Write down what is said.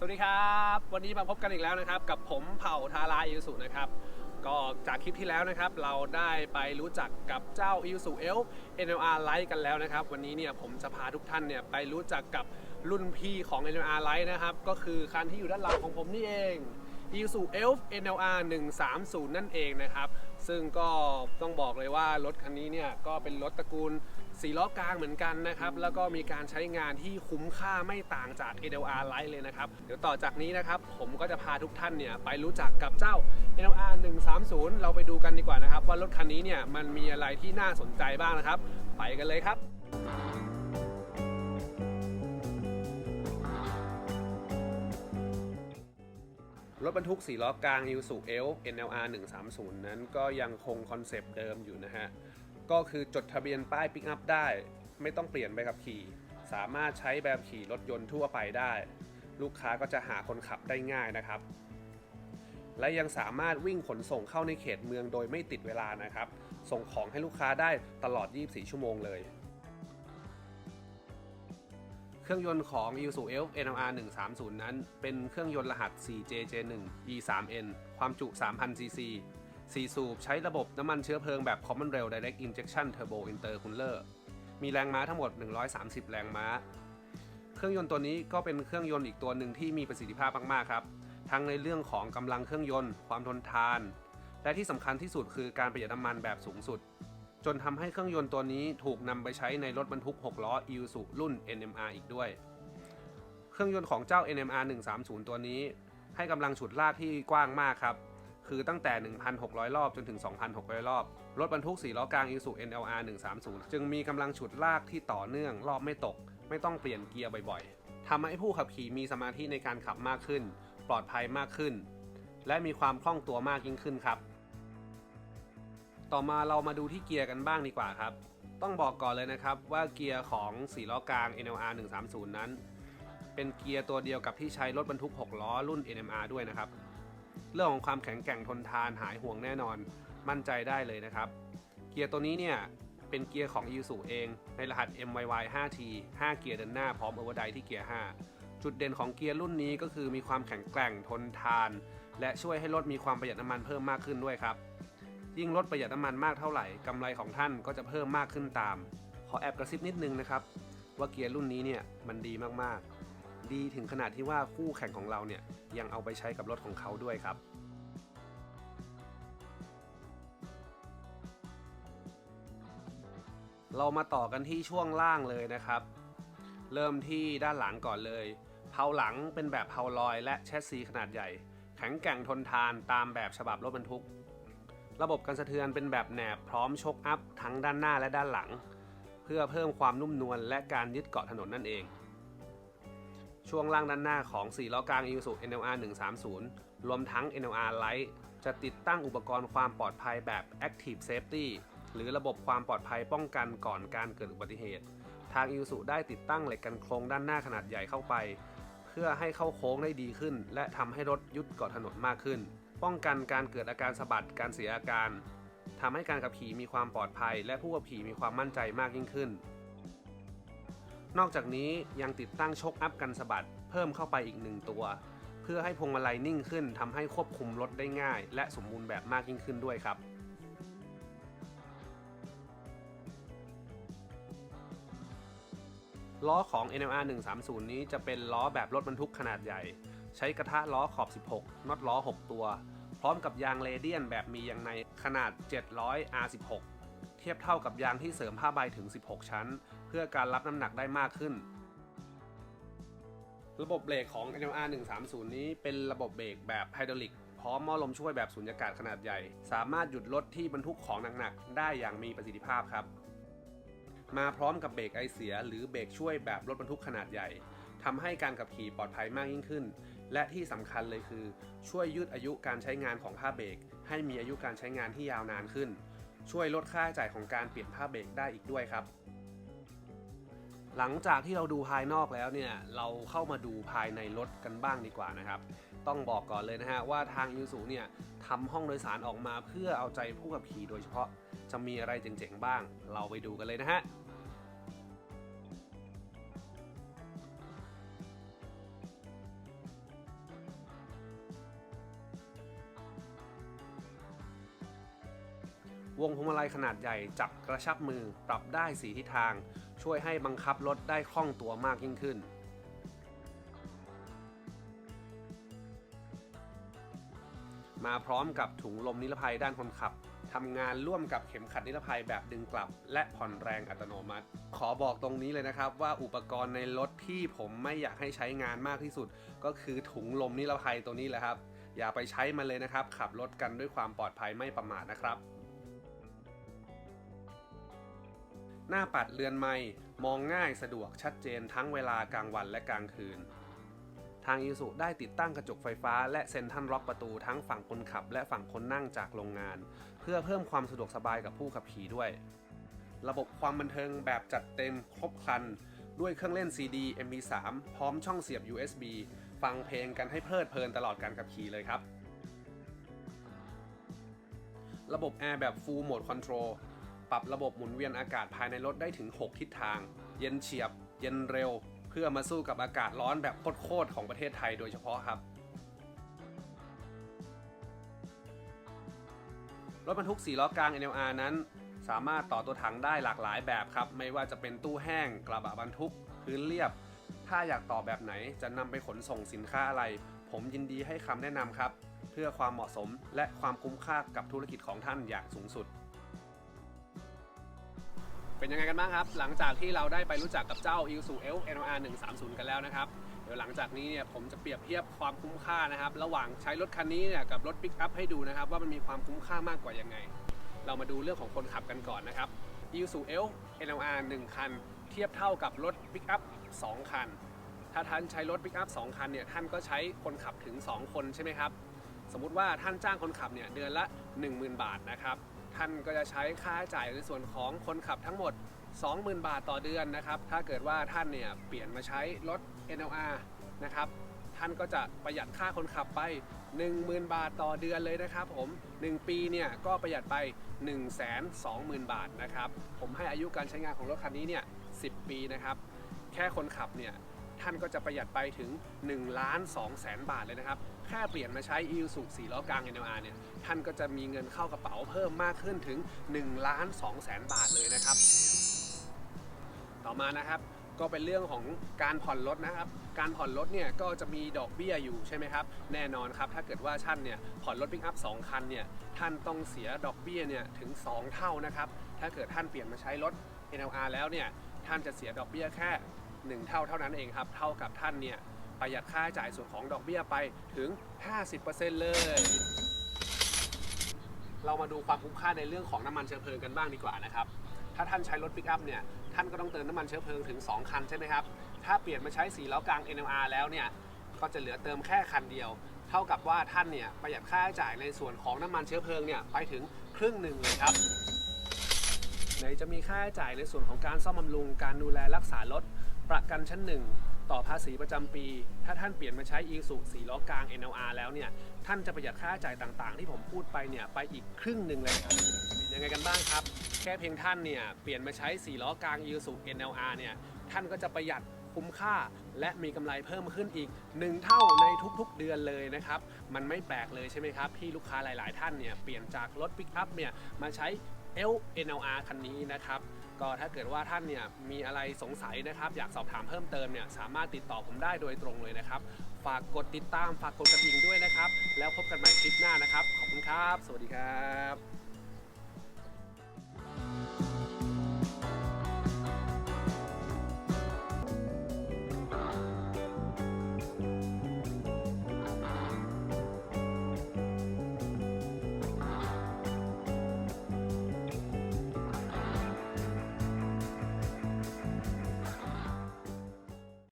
สวัสดีครับ วันนี้มาพบกันอีกแล้วนะครับ กับผมเผ่าทาราอิ u สุนะครับ ก็จากคลิปที่แล้วนะครับ เราได้ไปรู้จักกับเจ้า i ิ s u Elf NLR Lite กันแล้วนะครับ วันนี้เนี่ยผมจะพาทุกท่านเนี่ยไปรู้จักกับรุ่นพี่ของ NLR Lite นะครับ ก็คือคันที่อยู่ด้านหลังของผมนี่เอง i ิ s u Elf NLR 130 นั่นเองนะครับ ซึ่งก็ต้องบอกเลยว่ารถคันนี้เนี่ยก็เป็นรถตระกูล สีล้อกลางเหมือนกันนะครับ แล้วก็มีการใช้งานที่คุ้มค่าไม่ต่างจาก LR Lite เลยนะครับ เดี๋ยวต่อจากนี้นะครับ ผมก็จะพาทุกท่านเนี่ยไปรู้จักกับเจ้า LR 130 เราไปดูกันดีกว่านะครับ ว่ารถคันนี้เนี่ยมันมีอะไรที่น่าสนใจบ้างนะครับ ไปกันเลยครับ รถบรรทุกสีล้อกลาง i s u L NLR 130 นั้นก็ยังคงคอนเซปต์เดิมอยู่นะฮะ ก็คือจดทะเบียนป้ายปิกอัพได้ ไม่ต้องเปลี่ยนใบขับขี่ สามารถใช้แบบขี่รถยนต์ทั่วไปได้ ลูกค้าก็จะหาคนขับได้ง่ายนะครับ และยังสามารถวิ่งขนส่งเข้าในเขตเมืองโดยไม่ติดเวลานะครับ ส่งของให้ลูกค้าได้ตลอด 24 ชั่วโมงเลย เครื่องยนต์ของ i s u Elf NLR 130 นั้น เป็นเครื่องยนต์รหัส 4JJ1 E3N ความจุ 3,000 cc 4สูบใช้ระบบน้ำมันเชื้อเพลิงแบบ Common Rail Direct Injection Turbo Intercooler มีแรงม้าทั้งหมด 130 แรงม้า เครื่องยนต์ตัวนี้ก็เป็นเครื่องยนต์อีกตัวหนึ่งที่มีประสิทธิภาพมากๆครับ ทั้งในเรื่องของกำลังเครื่องยนต์ ความทนทาน และที่สำคัญที่สุดคือการประหยัดน้ำมันแบบสูงสุด จนทำให้เครื่องยนต์ตัวนี้ถูกนำไปใช้ในรถบรรทุก 6 ล้อ Isuzu รุ่น NMR อีกด้วย เครื่องยนต์ของเจ้า NMR 130 ตัวนี้ ให้กำลังฉุดลากที่กว้างมากครับ คือตั้งแต่ 1,600 รอบจนถึง 2,600 รอบ รถบรรทุก 4 ล้อกลาง Isuzu NLR 130 จึงมีกำลังฉุดลากที่ต่อเนื่องรอบไม่ตก ไม่ต้องเปลี่ยนเกียร์บ่อยๆทำให้ผู้ขับขี่มีสมาธิในการขับมากขึ้น ปลอดภัยมากขึ้น และมีความคล่องตัวมากยิ่งขึ้นครับ ต่อมาเรามาดูที่เกียร์กันบ้างดีกว่าครับ ต้องบอกก่อนเลยนะครับว่าเกียร์ของ4ล้อกลาง NLR 130 นั้น เป็นเกียร์ตัวเดียวกับที่ใช้รถบรรทุก 6 ล้อรุ่น NMR ด้วยนะครับ เรื่องของความแข็งแกร่งทนทานหายห่วงแน่นอน มั่นใจได้เลยนะครับ เกียร์ตัวนี้เนี่ยเป็นเกียร์ของ i s u เอง ในรหัส MYY 5T 5 เกียร์เดินหน้าพร้อม Overdrive ที่เกียร์ 5 จุดเด่นของเกียร์รุ่นนี้ก็คือมีความแข็งแกร่งทนทาน และช่วยให้รถมีความประหยัดน้ำมันเพิ่มมากขึ้นด้วยครับ ยิ่งรถประหยัดน้ำมันมากเท่าไหร่กำไรของท่านก็จะเพิ่มมากขึ้นตาม ขอแอบกระซิบนิดนึงนะครับ ว่าเกียร์รุ่นนี้เนี่ยมันดีมากๆ ดีถึงขนาดที่ว่าคู่แข่งของเราเนี่ยยังเอาไปใช้กับรถของเขาด้วยครับ เรามาต่อกันที่ช่วงล่างเลยนะครับ เริ่มที่ด้านหลังก่อนเลยเพาหลังเป็นแบบเพาลอย และแชสซีขนาดใหญ่ แข็งแกร่งทนทานตามแบบฉบับรถบรรทุก ระบบการสะเทือนเป็นแบบแหนบพร้อมชกอัพทั้งด้านหน้าและด้านหลัง เพื่อเพิ่มความนุ่มนวลและการยึดเกาะถนนนั่นเอง ช่วงล่างด้านหน้าของ4ล้อกลาง Isuzu NLR 130 รวมทั้ง NLR Lite จะติดตั้งอุปกรณ์ความปลอดภัยแบบ Active Safety หรือระบบความปลอดภัยป้องกันก่อนการเกิดอุบัติเหตุ ทาง Isuzu ได้ติดตั้งเหล็กกันโครงด้านหน้าขนาดใหญ่เข้าไป เพื่อให้เข้าโค้งได้ดีขึ้น และทำให้รถยึดเกาะถนนมากขึ้น ป้องกันการเกิดอาการสะบัดการเสียอาการทำให้การขับขี่มีความปลอดภัย และผู้ขับขี่มีความมั่นใจมากยิ่งขึ้น นอกจากนี้ยังติดตั้งชกอัพกันสะบัดเพิ่มเข้าไปอีกหนึ่งตัว เพื่อให้พวงมาลัยนิ่งขึ้นทำให้ควบคุมรถได้ง่าย และสมบูรณ์แบบมากยิ่งขึ้นด้วยครับล้อของ NMR 130 นี้จะเป็นล้อแบบรถบรรทุกขนาดใหญ่ ใช้กระทะล้อขอบ 16น็อตล้อ 6 ตัว พร้อมกับยางเรเดียนแบบมียางในขนาด 700 R16 เทียบเท่ากับยางที่เสริมผ้าใบถึง 16 ชั้น เพื่อการรับน้ำหนักได้มากขึ้น ระบบเบรกของ NMR 130 นี้เป็นระบบเบรกแบบไฮดรอลิกพร้อมหม้อลมช่วยแบบสุญญากาศขนาดใหญ่ สามารถหยุดรถที่บรรทุกของหนักๆได้อย่างมีประสิทธิภาพครับ มาพร้อมกับเบรกไอเสีย หรือเบรกช่วยแบบรถบรรทุกขนาดใหญ่ทำให้การขับขี่ปลอดภัยมากยิ่งขึ้น และที่สำคัญเลยคือ ช่วยยืดอายุการใช้งานของผ้าเบรกให้มีอายุการใช้งานที่ยาวนานขึ้น ช่วยลดค่าใช้จ่ายของการเปลี่ยนผ้าเบรกได้อีกด้วยครับ หลังจากที่เราดูภายนอกแล้วเนี่ยเราเข้ามาดูภายในรถกันบ้างดีกว่านะครับ ต้องบอกก่อนเลยนะฮะว่าทางยูสุเนี่ยทำห้องโดยสารออกมาเพื่อเอาใจผู้ขับขี่โดยเฉพาะจะมีอะไรเจ๋งๆบ้าง เราไปดูกันเลยนะฮะ วงพวงมาลัยขนาดใหญ่จับกระชับมือปรับได้สีทิศทาง ช่วยให้บังคับรถได้คล่องตัวมากยิ่งขึ้น มาพร้อมกับถุงลมนิรภัยด้านคนขับทำงานร่วมกับเข็มขัดนิรภัยแบบดึงกลับ และผ่อนแรงอัตโนมัติ ขอบอกตรงนี้เลยนะครับว่าอุปกรณ์ในรถที่ผมไม่อยากให้ใช้งานมากที่สุด ก็คือถุงลมนิรภัยตัวนี้แหละครับ อย่าไปใช้มันเลยนะครับ ขับรถกันด้วยความปลอดภัยไม่ประมาทนะครับ หน้าปัดเรือนไม้มองง่ายสะดวกชัดเจนทั้งเวลากลางวันและกลางคืน ทางอีสุได้ติดตั้งกระจกไฟฟ้าและเซ็นทรัลล็อกประตูทั้งฝั่งคนขับ และฝั่งคนนั่งจากโรงงาน เพื่อเพิ่มความสะดวกสบายกับผู้ขับขี่ด้วย ระบบความบันเทิงแบบจัดเต็มครบครัน ด้วยเครื่องเล่น CD MP3 พร้อมช่องเสียบ USB ฟังเพลงกันให้เพลิดเพลินตลอดการขับขี่เลยครับ ระบบแอร์แบบ Full Mode Control ปรับระบบหมุนเวียนอากาศภายในรถได้ถึง 6 ทิศทาง เย็นเฉียบ เย็นเร็ว เพื่อมาสู้กับอากาศร้อนแบบโคตรๆของประเทศไทยโดยเฉพาะครับ รถบรรทุก 4 ล้อกลาง NLR นั้น สามารถต่อตัวถังได้หลากหลายแบบครับ ไม่ว่าจะเป็นตู้แห้ง กระบะบรรทุก พื้นเรียบ ถ้าอยากต่อแบบไหนจะนำไปขนส่งสินค้าอะไร ผมยินดีให้คำแนะนำครับ เพื่อความเหมาะสมและความคุ้มค่ากับธุรกิจของท่านอย่างสูงสุด เป็นยังไงกันบ้างครับ หลังจากที่เราได้ไปรู้จักกับเจ้า Isuzu el NR 130 กันแล้วนะครับ เดี๋ยวหลังจากนี้เนี่ยผมจะเปรียบเทียบความคุ้มค่านะครับ ระหว่างใช้รถคันนี้เนี่ยกับรถปิกอัพให้ดูนะครับ ว่ามันมีความคุ้มค่ามากกว่ายังไง เรามาดูเรื่องของคนขับกันก่อนนะครับ Isuzu Elf NLR 1 คัน เทียบเท่ากับรถปิกอัพ2คัน ถ้าท่านใช้รถปิกอัพ2คันเนี่ยท่านก็ใช้คนขับถึง 2 คนใช่ไหมครับ สมมุติว่าท่านจ้างคนขับเนี่ยเดือนละ 10,000 บาทนะครับ ท่านก็จะใช้ค่าใช้จ่ายในส่วนของคนขับทั้งหมด 20,000 บาทต่อเดือนนะครับ ถ้าเกิดว่าท่านเนี่ยเปลี่ยนมาใช้รถ NLR นะครับท่านก็จะประหยัดค่าคนขับไป 10,000 บาทต่อเดือนเลยนะครับผม 1 ปีเนี่ยก็ประหยัดไป 120,000 บาทนะครับ ผมให้อายุการใช้งานของรถคันนี้เนี่ย 10 ปีนะครับ แค่คนขับเนี่ย ท่านก็จะประหยัดไปถึง1ล้าน2แสนบาทเลยนะครับ แค่เปลี่ยนมาใช้ i s u 4ล้อกลาง NLR เนี่ย ท่านก็จะมีเงินเข้ากระเป๋าเพิ่มมากขึ้นถึง1ล้าน2แสนบาทเลยนะครับ ต่อมานะครับก็เป็นเรื่องของการผ่อนรถนะครับ การผ่อนรถเนี่ยก็จะมีดอกเบี้ยอยู่ใช่ไหมครับ แน่นอนครับ ถ้าเกิดว่าท่านเนี่ยผ่อนรถปิกอัพ2คันเนี่ย ท่านต้องเสียดอกเบี้ยเนี่ยถึง 2 เท่านะครับ ถ้าเกิดท่านเปลี่ยนมาใช้รถ NLR แล้วเนี่ย ท่านจะเสียดอกเบี้ยแค่ 1เท่าเท่านั้นเองครับ เท่ากับท่านเนี่ยประหยัดค่าใช้จ่ายส่วนของดอกเบี้ยไปถึง 50%เลย เรามาดูความคุ้มค่าในเรื่องของน้ำมันเชื้อเพลิงกันบ้างดีกว่านะครับ ถ้าท่านใช้รถปิกอัพเนี่ย ท่านก็ต้องเติมน้ำมันเชื้อเพลิงถึง 2 คันใช่ไหมครับ ถ้าเปลี่ยนมาใช้สีล้อกลาง NLR แล้วเนี่ย ก็จะเหลือเติมแค่คันเดียว เท่ากับว่าท่านเนี่ยประหยัดค่าใช้จ่ายในส่วนของน้ำมันเชื้อเพลิงเนี่ยไปถึงครึ่งหนึ่งเลยครับไหนจะมีค่าใช้จ่ายในส่วนของการซ่อมบำรุง การดูแลรักษารถ ประกันชั้นหนึ่งต่อภาษีประจำปี ถ้าท่านเปลี่ยนมาใช้ e s u สีล้อกลาง NLR แล้วเนี่ย ท่านจะประหยัดค่าใช้จ่ายต่างๆ ที่ผมพูดไปเนี่ย ไปอีกครึ่งหนึ่งเลยครับ ยังไงกันบ้างครับ แค่เพียงท่านเนี่ย เปลี่ยนมาใช้สีล้อกลาง e s u NLR เนี่ย ท่านก็จะประหยัดคุ้มค่า และมีกำไรเพิ่มขึ้นอีก 1 เท่าในทุกๆเดือนเลยนะครับ มันไม่แปลกเลยใช่ไหมครับที่ลูกค้าหลาย ๆ ท่านเนี่ยเปลี่ยนจากรถปิกอัพเนี่ยมาใช้ L NLR คันนี้นะครับก็ถ้าเกิดว่าท่านเนี่ยมีอะไรสงสัยนะครับอยากสอบถามเพิ่มเติมเนี่ยสามารถติดต่อผมได้โดยตรงเลยนะครับ ฝากกดติดตามฝากกดกระดิ่งด้วยนะครับ แล้วพบกันใหม่คลิปหน้านะครับ ขอบคุณครับ สวัสดีครับ